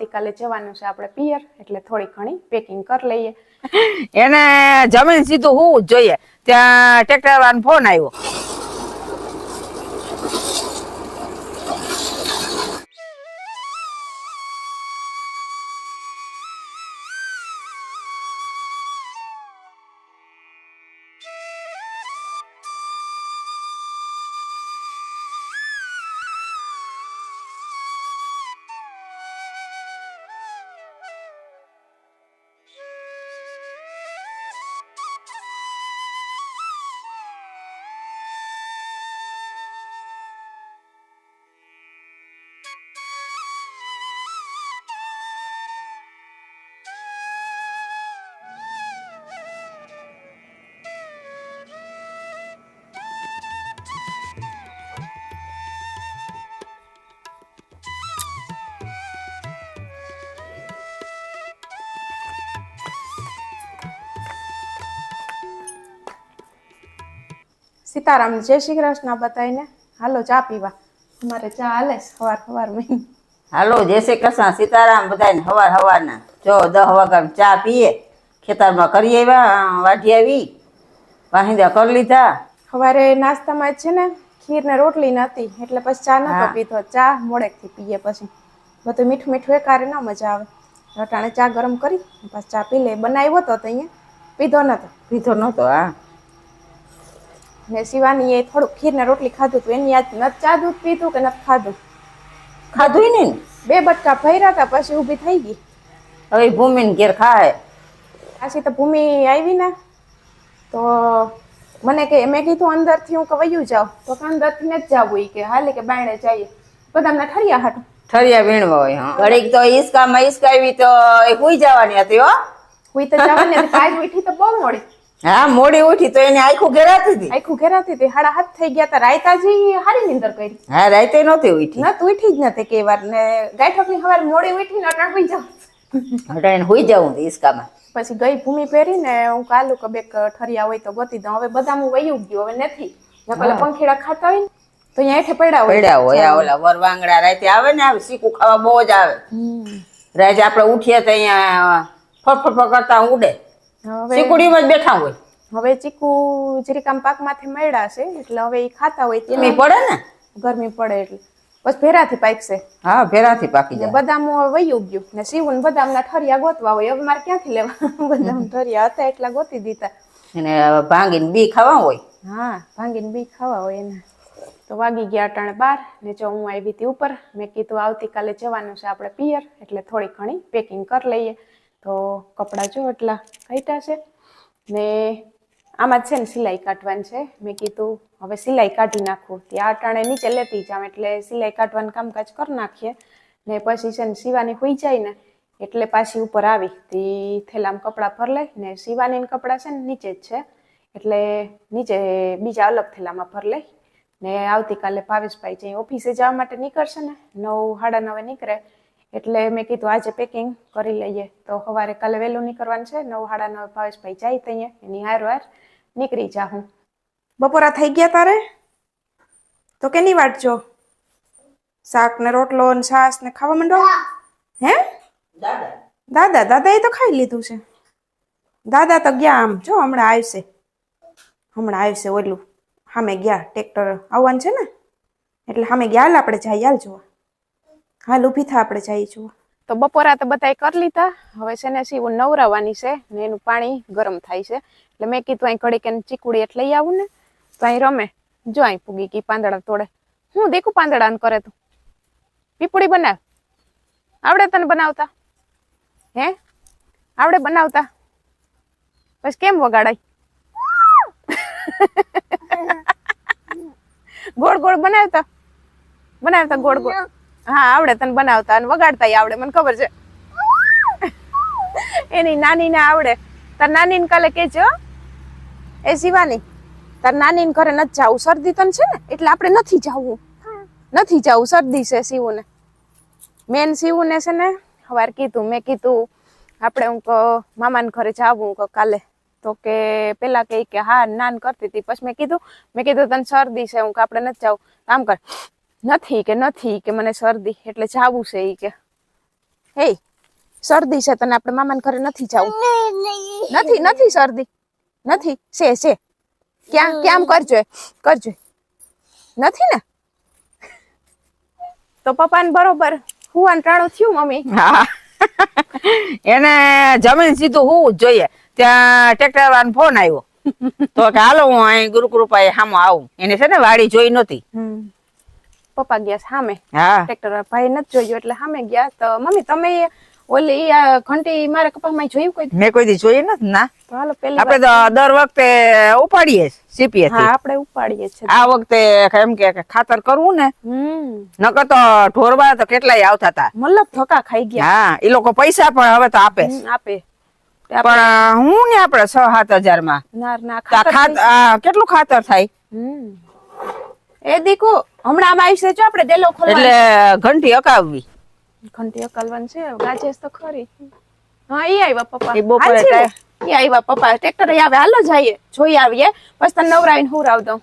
આવતીકાલે જવાનું છે આપણે પિયર, એટલે થોડી ઘણી પેકિંગ કરી લઈએ. એને જમીન સીધું હોવું જોઈએ. ત્યાં ટ્રેક્ટર વાળાનો ફોન આવ્યો. સીતારામ જય શ્રી કૃષ્ણ બતાવીને હાલો ચા પીવા. અમારે ચા હાલે સવાર સવાર સવારમાં હાલો જય શ્રી કૃષ્ણ સીતારામ બધાને હવાર હવારના. જો દહ વાગ્યા ચા પીએ ખેતરમાં કરી આવ્યા વાઢી આવી વાહિંદા કરી લીધા. સવારે નાસ્તામાં છે ને ખીર ને રોટલી નથી એટલે પછી ચા નતો પીધો. ચા મોડેકથી પીએ પછી. બધું મીઠું મીઠું એકારે ના મજા આવે. રટાણે ચા ગરમ કરી પછી ચા પી લે. બનાવ્યો તો અહીંયા પીધો નતો. પીધો નતો હા. ને શિવાની એ થોડુંક ખીર ને રોટલી ખાધું હતું એની યાદ નથી ચા દૂધ પીધું કે નથી ખાધું? ખાધું ને? બે બટકા ભર્યા હતા પછી ઊભી થઈ ગઈ. હવે ભૂમિને ઘેર ખાય. પાછી તો ભૂમિ આવી ને તો મને કે મેં કીધું અંદરથી હું કે વયું જાઉં. તો કે અંદરથી નથી જાવું કે હાલે કે બાયણે જઈએ. બધા અમને ઠરિયા હાટું. ઠરિયા વીણવા હોય હા. ઘડીક તો ઈસકામાં ઈસકાવી તો એ હુઈ જવાની હતી હો. હુઈ તો જવાની કાજ ઉઠી તો બહુ મોડી. હા મોડી ઉઠી તો એને આખું ઘેરાતી હતી. આખું ઘેરાતી હતી. હાડા હાથ થઈ ગયા હતા. રાયતાજી હારી નિંદર કરી. હા રાયતે નહોતી ઉઠી. ન તું ઉઠી જ નથી કે વાર. ને ગાયઠકની હવાર મોડી ઉઠી ને અટાણ હોઈ જાઉં હુઈ જવું ઈસકામાં. પછી ગઈ ભૂમિ પહેરીને હું કાલુ કે બેક ઠરિયા હોય તો ગોતી દઉં. હવે બધા હું વયું ગયું હવે નથી. પેલા પંખીડા ખાતા હોય ને તો અહીંયા હેઠે પડ્યા હોય. પડ્યા હોય આ ઓલા વરવાંગડા રાતે આવે ને આવે શીકું ખાવા બહુ જ આવે. રાતે આપણે ઉઠીએ તો અહીંયા ફટફટ કરતા ઉડે શીકુડીમાં જ બેઠા હોય. હવે ચીકુ જીરીકામ પાકમાંથી મળ્યા છે એટલે હવે એ ખાતા હોય ગરમી પડે ને? ગરમી પડે એટલે. બસ ભેરાથી પાકશે. હા ભેરાથી પાકી જાય. બદામ વયું ગયું. ને સીવું બદામના ઠરિયા ગોતવા હોય. હવે મારે ક્યાંથી લેવા? બદામ ઠરિયા હતા એટલા ગોતી દીધા. અને ભાંગીને બી ખાવા હોય? હા ભાંગીને બી ખાવા હોય એને. તો વાગી ગયા અટાણે બાર. ને જો હું આવી હતી ઉપર મેં કીધું આવતીકાલે જવાનું છે આપણે પિયર એટલે થોડી ઘણી પેકિંગ કરી લઈએ. તો કપડાં જો એટલા કાઢ્યા છે. ને આમાં છે ને સિલાઈ કાઢવાની છે. મેં કીધું, હવે સિલાઈ કાઢી નાખું. ત્યાં અટાણે નીચે લેતી જાઉં, એટલે સિલાઈ કાઢવાનું કામકાજ કરી નાખીએ. ને પછી છે ને સીવાની હોઈ જાય ને, એટલે પાછી ઉપર આવી. તી થેલામાં કપડાં ભર લઈ ને સીવાની કપડાં છે ને નીચે જ છે. એટલે નીચે બીજા અલગ થેલામાં ભર લઈ ને આવતીકાલે ભાવેશભાઈ જે ઓફિસે જવા માટે નીકળશે ને, નવ, સાડા નવે નીકળે. એટલે મેં કીધું આજે પેકિંગ કરી લઈએ. તો સવારે કાલે વહેલું નીકળવાનું છે નવ સાડા નવ ભાવેશભાઈ જાય તઈએ એની હાર વાર નીકળી હું બપોરા થઈ ગયા તારે? તો કેની વાટ જો? શાક ને રોટલો ને છાસ ને ખાવા માંડો? હે. દાદા. દાદા એ તો ખાઈ લીધું છે. દાદા તો ગયા આમ જો હમણાં આવશે. હમણાં આવશે ઓલું. સામે ગયા ટ્રેક્ટર આવવાનું છે ને? એટલે સામે ગયા આપણે જઈએ હાલ જોવા. હાલ ઊભી થા આપણે જઈશું તો બપોરા તો બધા કરી લીધા. હવે છે ને સીવું નવરાવાની છે ને એનું પાણી ગરમ થાય છે. એટલે મેં કીધું અહીં ઘડીક એને ચીકુડી એટલે લઈ આવું ને. તો અહીં રમે. જો અહીં પૂગી ગઈ પાંદડા તોડે. હું દેખું પાંદડા કરે તું. પીપુડી બનાવ. આવડે તને બનાવતા? હે? આવડે બનાવતા? પછી કેમ વગાડાય? ગોળ ગોળ બનાવતા? બનાવતા ગોળ ગોળ. હા, આવડે તને બનાવતા અને વગાડતા આવડે, મને ખબર છે. એની નાની ને આવડે. તાર નાની ને કાલે કેજો એ શિવાની, તાર નાની ને ઘરે નથી જાવું, શરદી તને છે ને? એટલે આપણે નથી જાવું. નથી જાવું, શરદી છે શિવું ને મેન શિવું ને છે ને સવાર કીધું, મેં કીધું, આપણે હું મામાને ઘરે જાવું કાલે. તો કે પેલા કહે કે, હા, નાન કરતી હતી. પછી મેં કીધું મેં કીધું, તને શરદી છે, હું આપણે નથી જાવું. આમ કર. નથી કે નથી કે મને શરદી એટલે જાવું છે કે. હે શરદી છે તને આપણે મામાના ઘરે નથી જવું. નથી નથી શરદી. નથી છે છે. ક્યાં ક્યાં કરજો કરજો નથી ને? તો પપ્પાને બરોબર હું ટાણું થયું મમ્મી? હા. એને જમીન સીધું હોવું જ જોઈએ. ત્યાં ટ્રેક્ટર વાળાનો ફોન આવ્યો. તો કે હાલો હું અહીં ગુરુકૃપાએ સામો આવું. એને છે ને વાડી જોઈ નહોતી. પપ્પા ગયા સામે. હા. ટ્રેક્ટર ભાઈ નથી જોયું એટલે સામે ગયા. તો મમ્મી તમે ઓલી આ ઘંટી મારા કપામાં જોયું કોઈ મેં કોઈ દી જોઈ નથી ના. તો હાલો પેલી આપણે તો દર વખતે ઉપાડીએ સીપીએ હા આપણે ઉપાડીએ છે આ વખતે એમ કે ખાતર કરવું ને નકર તો ઢોરવા તો કેટલાય આવતા હતા. મતલબ ધોકા ખાઈ ગયા. હા એ લોકો પૈસા પણ હવે તો આપે આપે. પણ હું ને આપણે છ સાત હજારમાં ના ખાતર આ કેટલું ખાતર થાય? એ દીકુ હમણાં આમાં આવી છે આપણે દેલો ખોલવા એટલે ઘંટી અકાવવી ઘંટી અકલવાન છે ગાજેસ તો ખરી. હા ઈ આવ્યા પપ્પા. ઈ બપોરે ઈ આવ્યા પપ્પા. ટ્રેક્ટર આવે હાલો જઈએ. જોઈ આવીએ. પછી તને નવરાવીને હુરાવ દઉં.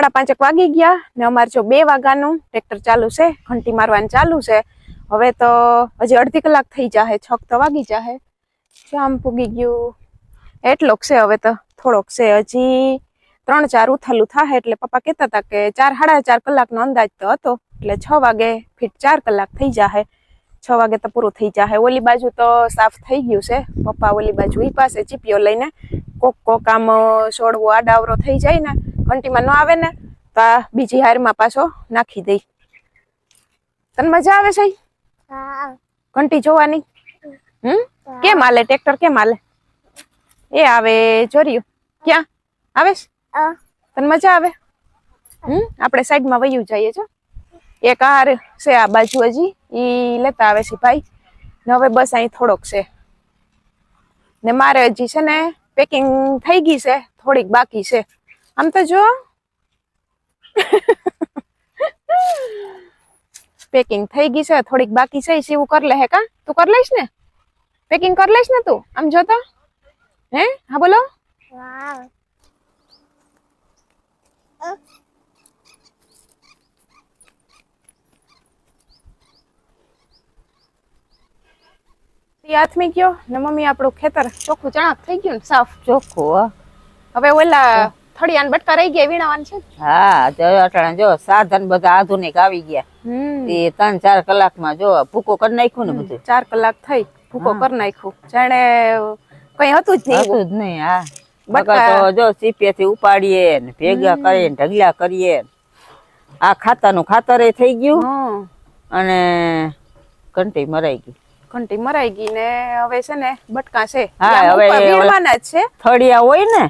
સાડા પાંચેક વાગી ગયા ને અમારે જો બે વાગ્યાનું ટ્રેક્ટર ચાલુ છે, ઘંટી મારવાનું ચાલુ છે. હવે તો હજી અડધી કલાક થઈ જાહે છક તો વાગી જાહે. જામ પૂગી ગયું. એટલોક છે હવે તો, થોડોક છે. હજી ત્રણ ચાર ઉથલું થાય એટલે પપ્પા કહેતા હતા કે ચાર, સાડા ચાર કલાકનો અંદાજ તો હતો. એટલે છ વાગે ફીટ ચાર કલાક થઈ જાહે. છ વાગે તો પૂરું થઈ જાય ઓલી બાજુ તો સાફ થઈ ગયું છે. પપ્પા ઓલી બાજુ ઈ પાસે ચીપીઓ લઈને કોક કોક આમ સોડવો આડાવરો થઈ જાય ને ઘંટીમાં ન આવે ને તો આ બીજી હારમાં પાછો નાખી દઈ. તને મજા આવે છે ઘંટી જોવાની? હમ? કેમ હાલે? ટ્રેક્ટર કેમ હાલે? એ આવે જોર્યું. ક્યાં? આવે? તને મજા આવે? હમ? આપણે સાઈડમાં વયું જઈએ છો. એક હાર છે આ બાજુ હજી. ઈ લેતા આવે છે ભાઈ. ને હવે બસ અહીં થોડોક છે. ને મારે હજી છે ને પેકિંગ થઈ ગઈ છે, થોડીક બાકી છે. આમ તો જો. પેકિંગ થઈ ગઈ છે, થોડીક બાકી છે સીવું કર લે હે કા? તું કરી લઈશ ને? પેકિંગ કરી લઈશ ને તું? આમ જો તો. હે? હા, બોલો. ઈ હાથમી ગયો ને મમ્મી આપણું ખેતર ચોખ્ખું ચણાક થઈ ગયું ને સાફ. ચોખ્ખું હવે ઓલા થળિયાન બટકા રહી ગયા વીણાવાન છે. હા તો અટાણે જો સાધન બધા આધુનિક આવી ગયા. હમ. ત્રણ ચાર કલાકમાં જો ભૂકો કરી નાખ્યું ને બધું. ચાર કલાક થઈ ભૂકો કરી નાખ્યું. જાણે કઈ હતું જ નહીં હતું જ નહીં હા. બકા- તો જો સીપેથી ઉપાડીએ ને ભેગા કરીએ ને ઢગલા કરીએ આ ખાતાનું ખાતરે થઈ ગયું અને ઘંટી મરાઈ ગઈ. ઘંટી મરાઈ ગઈ ને હવે છે ને બટકા છે. હા, હવે વીણવાના જ છે. થળિયા હોય ને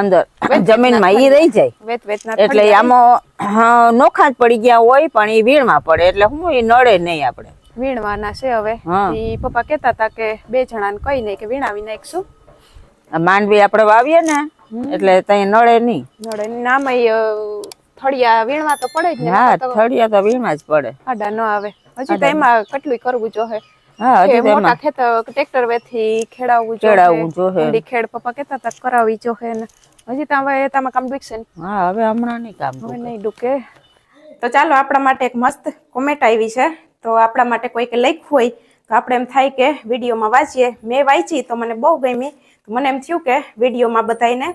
અંદર જમીનમાં ઈ રહી જાય. વેત વેત ના એટલે આમાં નોખા જ પડી ગયા હોય પણ ઈ વીણમાં પડે. એટલે હું ઈ નડે નહીં આપણે. વીણવાના છે હવે. ઈ પપ્પા કહેતા હતા કે બે જણાને કઈ નહીં કે વીણાવી નાખશું માંડવી આપણે વાવીએ ને એટલે ત્યાં નડે નહીં. નડે નામ થળિયા વીણવા તો પડે જ ને હા થળિયા તો વીણવા જ પડે. આડા ન આવે. હજી તો એમાં કેટલું કરવું જોહે હા મોટા ખેતર ટ્રેક્ટર વેથી ખેડાવવું ખેડાવવું. ઊંડી ખેડ પપ્પા કહેતા હતા કરાવી જોહે ને. હજી તો હવે તામાં કામ ડૂકશે ને. હા હવે હમણાં નહીં કામ હવે નહીં ડૂકે તો ચાલો આપણા માટે એક મસ્ત કોમેન્ટ આવી છે. તો આપણા માટે કોઈકે લખ્યું હોય તો આપણે એમ થાય કે વિડીયોમાં વાંચીએ. મેં વાંચી તો મને બહુ ગમી. તો મને એમ થયું કે વિડીયોમાં બધાને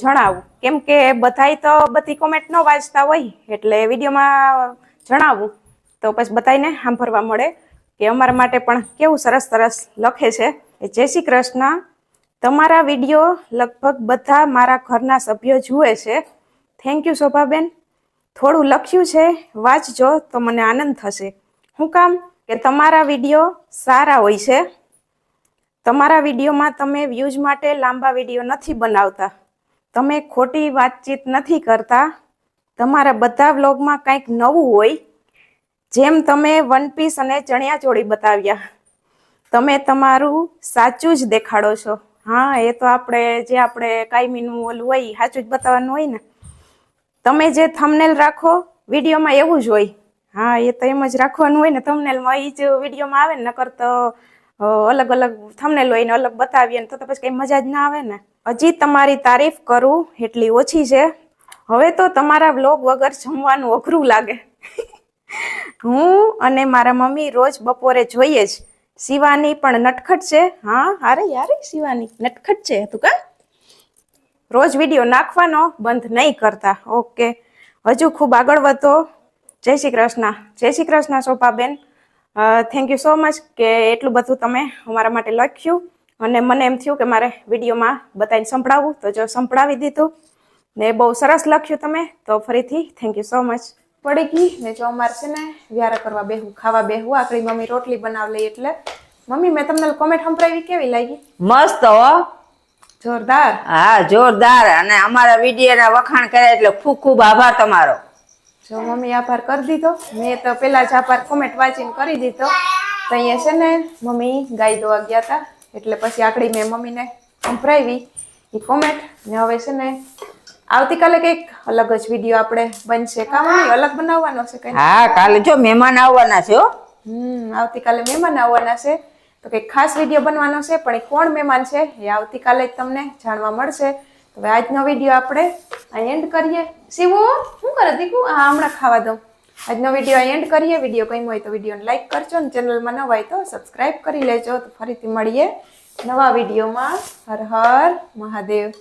જણાવું. કેમ કે બધાય તો બધી કોમેન્ટ ન વાંચતા હોય એટલે વિડીયોમાં જણાવું. તો પછી બધાને સાંભળવા મળે. કે અમારા માટે પણ કેવું સરસ સરસ લખે છે એ જય શ્રી કૃષ્ણ, તમારા વીડિયો લગભગ બધા મારા ઘરના સભ્યો જુએ છે. થેન્ક યુ શોભાબેન. થોડું લખ્યું છે, વાંચજો તો મને આનંદ થશે. શું કામ કે તમારા વીડિયો સારા હોય છે. તમારા વિડીયોમાં તમે વ્યૂઝ માટે લાંબા વીડિયો નથી બનાવતા. તમે ખોટી વાતચીત નથી કરતા. તમારા બધા વ્લોગમાં કંઈક નવું હોય જેમ તમે વન પીસ અને ચણિયાચોળી બતાવ્યા, તમે તમારું સાચું જ દેખાડો છો. હા, એ તો આપણે, જે આપણે કાયમીનું ઓલું હોય સાચું જ બતાવવાનું હોય ને. તમે જે થમનેલ રાખો, વિડીયોમાં એવું જ હોય. હા, એ તો એમ જ રાખવાનું હોય ને થમનેલમાં એ જ વિડીયોમાં આવે ને, નકર તો અલગ અલગ થમનેલ હોય ને, અલગ બતાવીએ ને, તો તો પછી કંઈ મજા જ ના આવે ને. હજી તમારી તારીફ કરું, એટલી ઓછી છે. હવે તો તમારા વ્લોગ વગર જમવાનું અઘરું લાગે. હું અને મારા મમ્મી રોજ બપોરે જોઈએ જ. શિવાની પણ નટખટ છે. હા અરે યારે શિવાની. નટખટ છે તું કા? રોજ વીડિયો નાખવાનો, બંધ નહીં કરતા. ઓકે. હજુ ખૂબ આગળ વધો. જય શ્રી કૃષ્ણ. જય Shri Krishna Shobhaben thank you so much કે એટલું બધું તમે અમારા માટે લખ્યું. અને મને એમ થયું કે મારે વિડીયોમાં બતાવીને સંભળાવવું તો જો સંભળાવી દીધું ને બહુ સરસ લખ્યું તમે, તો ફરીથી થેન્ક યુ સો મચ પડી ગઈ ને જો અમારે છે ને વ્યારા કરવા બેહું ખાવા બેહું આપણી મમ્મી રોટલી બનાવ લઈ એટલે. મમ્મી મેં તમને કોમેન્ટ સંભળાવી કેવી લાગી? મસ્ત હો. જોરદાર. હા જોરદાર. અને અમારા વીડિયો ના વખાણ કર્યા એટલે ખૂબ ખૂબ આભાર તમારો. જો મમ્મી આભાર કરી દીધો. મેં તો પેલા જ આભાર કોમેન્ટ વાંચીને કરી દીધો. તો અહીંયા છે ને મમ્મી ગાય દોવા ગયા હતા એટલે પછી આકડી મેં મમ્મીને સંભળાવી. એ કોમેન્ટ ને હવે છે ને આવતીકાલે કંઈક અલગ જ વીડિયો આપણે બનશે. કા મમ્મી અલગ બનાવવાનો છે કઈ હા કાલે જો મહેમાન આવવાના છે હો. હમ આવતીકાલે મહેમાન આવવાના છે. તો કંઈક ખાસ વીડિયો બનવાનો છે પણ એ કોણ મહેમાન છે એ આવતીકાલે જ તમને જાણવા મળશે. તો હવે આજનો વીડિયો આપણે અહીં એન્ડ કરીએ. શિવો શું કરે દીકુ? હા હમણાં ખાવા દઉં. આજનો વીડિયો અહીં એન્ડ કરીએ. વીડિયો ગમ્યો હોય તો વિડીયોને લાઈક કરજો અને ચેનલમાં નવા હોય તો સબસ્ક્રાઈબ કરી લેજો. તો ફરીથી મળીએ નવા વિડીયોમાં હર હર મહાદેવ.